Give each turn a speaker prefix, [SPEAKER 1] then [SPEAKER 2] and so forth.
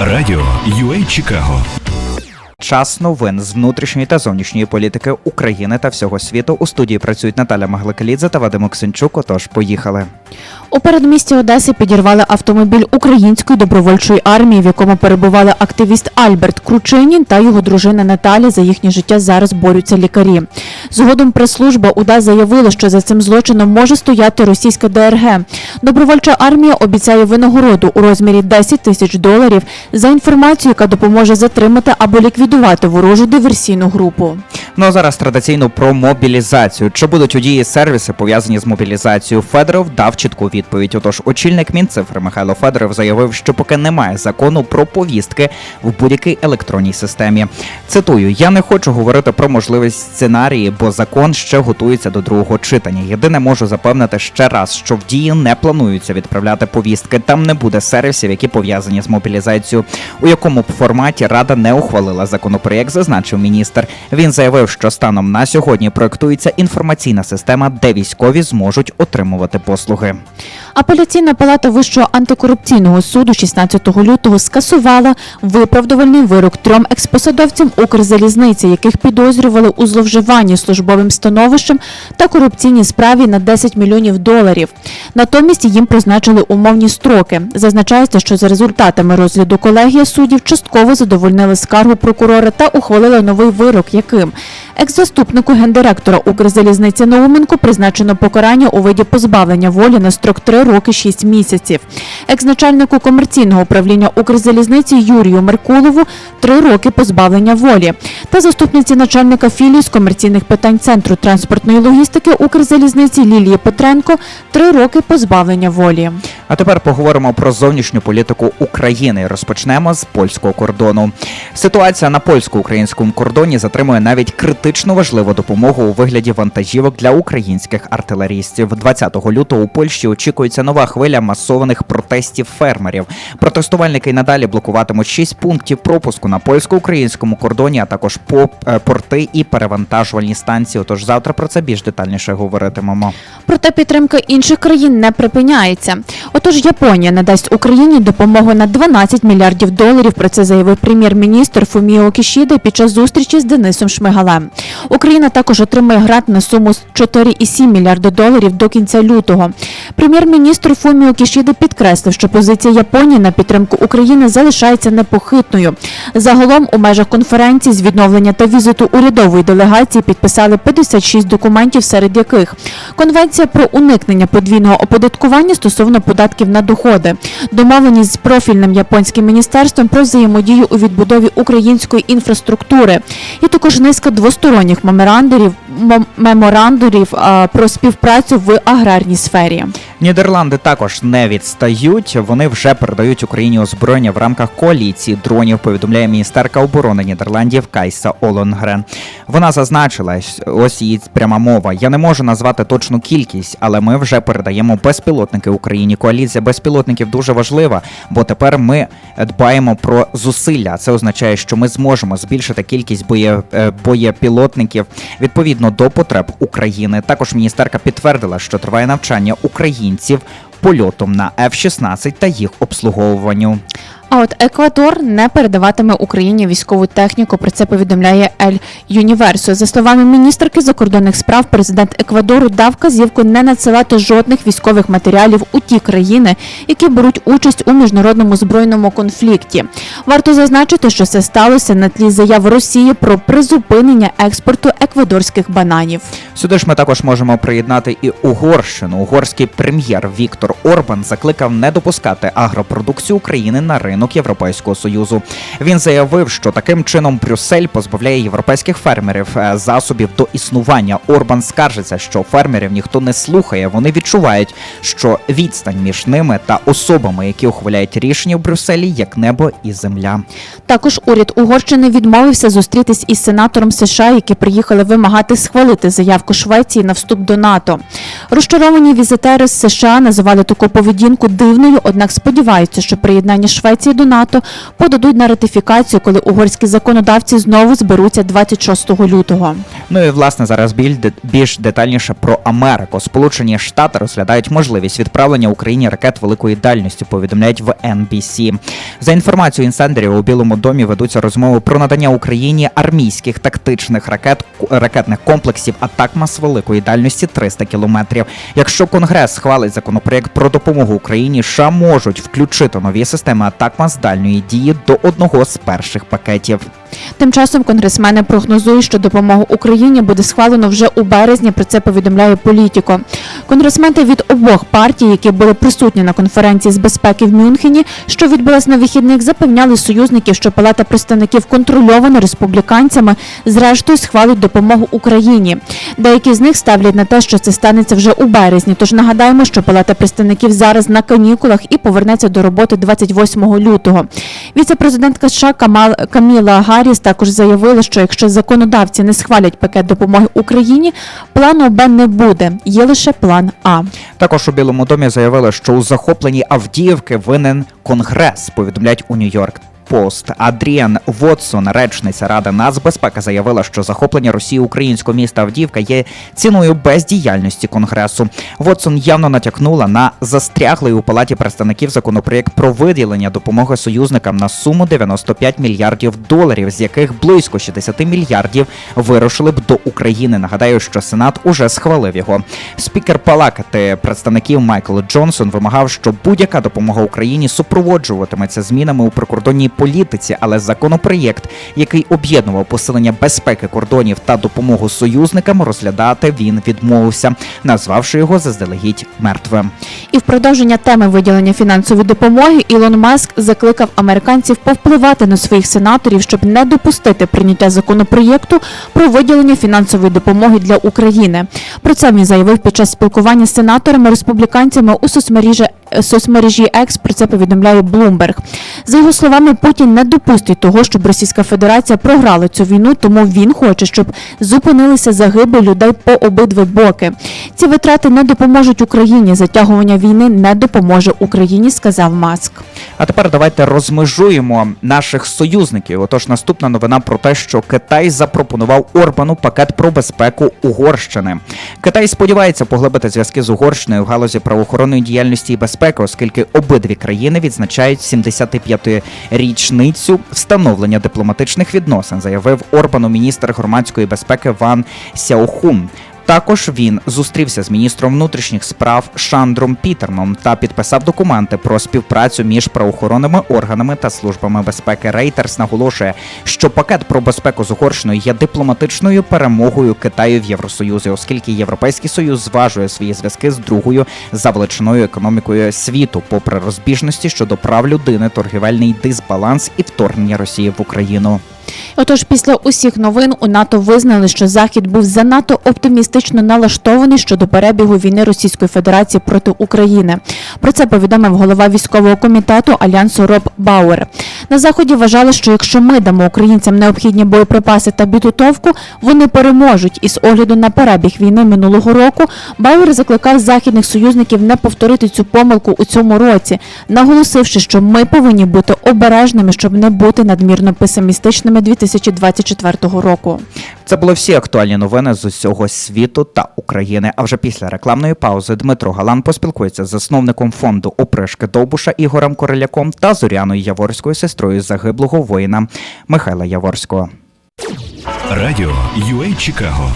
[SPEAKER 1] Радіо UA Чикаго.
[SPEAKER 2] Час новин з внутрішньої та зовнішньої політики України та всього світу. У студії працюють Наталя Маглакалідзе та Вадим Оксенчук. Отож, поїхали.
[SPEAKER 3] У передмісті Одеси підірвали автомобіль української добровольчої армії, в якому перебували активіст Альберт Кручинін та його дружина Наталя. За їхнє життя зараз борються лікарі. Згодом прес-служба УДА заявила, що за цим злочином може стояти російська ДРГ. Добровольча армія обіцяє винагороду у розмірі 10 тисяч доларів за інформацію, яка допоможе затримати або ліквідувати ворожу диверсійну групу.
[SPEAKER 2] Ну а зараз традиційно про мобілізацію. Чи будуть у дії сервіси пов'язані з мобілізацією? Федоров дав чітку відповідь. Отож, очільник Мінцифри Михайло Федоров заявив, що поки немає закону про повістки в будь-якій електронній системі. Цитую: я не хочу говорити про можливість сценарії, бо закон ще готується до другого читання. Єдине можу запевнити ще раз, що в дії не планується відправляти повістки. Там не буде сервісів, які пов'язані з мобілізацією. У якому б форматі рада не ухвалила законопроєкт, зазначив міністр. Він заявив, що станом на сьогодні проектується інформаційна система, де військові зможуть отримувати послуги.
[SPEAKER 3] Апеляційна палата Вищого антикорупційного суду 16 лютого скасувала виправдувальний вирок трьом експосадовцям Укрзалізниці, яких підозрювали у зловживанні службовим становищем та корупційній справі на 10 мільйонів доларів. Натомість їм призначили умовні строки. Зазначається, що за результатами розгляду колегія суддів частково задовольнили скаргу прокурора та ухвалили новий вирок, яким екс-заступнику гендиректора Укрзалізниці Науменку призначено покарання у виді позбавлення волі на строк 3 роки 6 місяців. Екс-начальнику комерційного управління Укрзалізниці Юрію Меркулову 3 роки позбавлення волі. Та заступниці начальника філії з комерційних питань Центру транспортної логістики Укрзалізниці Лілії Петренко 3 роки позбавлення волі.
[SPEAKER 2] А тепер поговоримо про зовнішню політику України. Розпочнемо з польського кордону. Ситуація на польсько-українському кордоні затримує навіть критично важливу допомогу у вигляді вантажівок для українських артилерістів. 20 лютого у Польщі очікується нова хвиля масованих протестів фермерів. Протестувальники й надалі блокуватимуть 6 пунктів пропуску на польсько-українському кордоні, а також по е, порти і перевантажувальні станції. Отож завтра про це більш детальніше говоритимемо.
[SPEAKER 3] Проте підтримка інших країн не припиняється. Отож, Японія надасть Україні допомогу на 12 мільярдів доларів. Про це заявив прем'єр-міністр Фуміо Кішіда під час зустрічі з Денисом Шмигалем. Україна також отримає грант на суму 4,7 мільярда доларів до кінця лютого. Прем'єр-міністр Фуміо Кішіда підкреслив, що позиція Японії на підтримку України залишається непохитною. Загалом у межах конференції з відновлення та візиту урядової делегації підписали 56 документів, серед яких Конвенція про уникнення подвійного оподаткування стосовно податків на доходи, домовленість з профільним японським міністерством про взаємодію у відбудові української інфраструктури, і також низка двосторонніх меморандумів, про співпрацю в аграрній сфері.
[SPEAKER 2] Нідерланди також не відстають. Вони вже передають Україні озброєння в рамках коаліції дронів. Повідомляє міністерка оборони Нідерландів Кайса Олонгрен. Вона зазначила, ось її пряма мова. Я не можу назвати точну кількість, але ми вже передаємо безпілотники Україні. Коаліція безпілотників дуже важлива, бо тепер ми дбаємо про зусилля. Це означає, що ми зможемо збільшити кількість боє, е, боєпілотників відповідно до потреб України. Також міністерка підтвердила, що триває навчання українців польотом на F-16 та їх обслуговуванню.
[SPEAKER 3] А от Еквадор не передаватиме Україні військову техніку. Про це повідомляє Ель Юніверсо. За словами міністерки закордонних справ, президент Еквадору дав вказівку не надсилати жодних військових матеріалів у ті країни, які беруть участь у міжнародному збройному конфлікті. Варто зазначити, що це сталося на тлі заяв Росії про призупинення експорту еквадорських бананів.
[SPEAKER 2] Сюди ж ми також можемо приєднати і Угорщину. Угорський прем'єр Віктор Орбан закликав не допускати агропродукцію України на ринок Європейського союзу. Він заявив, що таким чином Брюссель позбавляє європейських фермерів е, засобів до існування. Орбан скаржиться, що фермерів ніхто не слухає. Вони відчувають, що відстань між ними та особами, які ухваляють рішення в Брюсселі, як небо і земля.
[SPEAKER 3] Також уряд Угорщини відмовився зустрітись із сенатором США, які приїхали вимагати схвалити заявку Швеції на вступ до НАТО. Розчаровані візитери з США називали таку поведінку дивною, однак сподіваються, що приєднання Швеції делегації до НАТО подадуть на ратифікацію, коли угорські законодавці знову зберуться 26 лютого.
[SPEAKER 2] Ну і власне зараз біль- більш детальніше про Америку. Сполучені Штати розглядають можливість відправлення Україні ракет великої дальності. Повідомляють в NBC. За інформацією інсайдерів, у Білому домі ведуться розмови про надання Україні армійських тактичних ракет ракетних комплексів Атакмас великої дальності 300 кілометрів. Якщо Конгрес схвалить законопроєкт про допомогу Україні, США можуть включити нові системи Дальньої дії до одного з перших пакетів.
[SPEAKER 3] Тим часом конгресмени прогнозують, що допомогу Україні буде схвалено вже у березні. Про це повідомляє політіко. Конгресмени від обох партій, які були присутні на конференції з безпеки в Мюнхені, що відбулась на вихідних, запевняли союзників, що Палата представників контрольована республіканцями, зрештою схвалить допомогу Україні. Деякі з них ставлять на те, що це станеться вже у березні. Тож нагадаємо, що Палата представників зараз на канікулах і повернеться до роботи 28 лютого. Віце-президентка США Каміла Гарріс також заявила, що якщо законодавці не схвалять пакет допомоги Україні, плану Б не буде. Є лише план А.
[SPEAKER 2] Також у Білому домі заявили, що у захопленні Авдіївки винен Конгрес, повідомляють у Нью-Йорк. Пост Адріан Вотсон, речниця Ради нацбезпеки, заявила, що захоплення Росії українського міста Авдіївка є ціною бездіяльності Конгресу. Вотсон явно натякнула на застряглий у палаті представників законопроєкт про виділення допомоги союзникам на суму 95 мільярдів доларів, з яких близько 60 мільярдів вирушили б до України. Нагадаю, що Сенат уже схвалив його. Спікер палати представників Майкл Джонсон вимагав, що будь-яка допомога Україні супроводжуватиметься змінами у прикордонній політиці, але законопроєкт, який об'єднував посилення безпеки кордонів та допомогу союзникам, розглядати він відмовився, назвавши його заздалегідь мертвим.
[SPEAKER 3] І в продовження теми виділення фінансової допомоги Ілон Маск закликав американців повпливати на своїх сенаторів, щоб не допустити прийняття законопроєкту про виділення фінансової допомоги для України. Про це він заявив під час спілкування з сенаторами республіканцями у соцмережі соцмережі X, про це повідомляє Bloomberg. За його словами, Путін не допустить того, щоб Російська Федерація програла цю війну, тому він хоче, щоб зупинилися загиби людей по обидва боки. Ці витрати не допоможуть Україні. Затягування війни не допоможе Україні, сказав Маск.
[SPEAKER 2] А тепер давайте розмежуємо наших союзників. Отож, наступна новина про те, що Китай запропонував Орбану пакет про безпеку Угорщини. Китай сподівається поглибити зв'язки з Угорщиною в галузі правоохоронної діяльності і безпеки, оскільки обидві країни відзначають 75-річницю встановлення дипломатичних відносин, заявив Орбану міністр громадської безпеки Ван Сяохун. Також він зустрівся з міністром внутрішніх справ Шандром Пітерном та підписав документи про співпрацю між правоохоронними органами та службами безпеки. Рейтерс наголошує, що пакет про безпеку з Угорщиною є дипломатичною перемогою Китаю в Євросоюзі, оскільки Європейський Союз зважує свої зв'язки з другою за величиною економікою світу, попри розбіжності щодо прав людини, торгівельний дисбаланс і вторгнення Росії в Україну.
[SPEAKER 3] Отож, після усіх новин у НАТО визнали, що Захід був занадто оптимістично налаштований щодо перебігу війни Російської Федерації проти України. Про це повідомив голова військового комітету Альянсу Роб Бауер. На заході вважали, що якщо ми дамо українцям необхідні боєприпаси та підготовку, вони переможуть. І з огляду на перебіг війни минулого року Бауер закликав західних союзників не повторити цю помилку у цьому році, наголосивши, що ми повинні бути обережними, щоб не бути надмірно песимістичними 2024 року.
[SPEAKER 2] Це були всі актуальні новини з усього світу та України. А вже після рекламної паузи Дмитро Галан поспілкується з засновником фонду опришки Довбуша Ігорем Короляком та Зоряною Яворською сестрою загиблого воїна Михайла Яворського.
[SPEAKER 1] Радіо UA Чикаго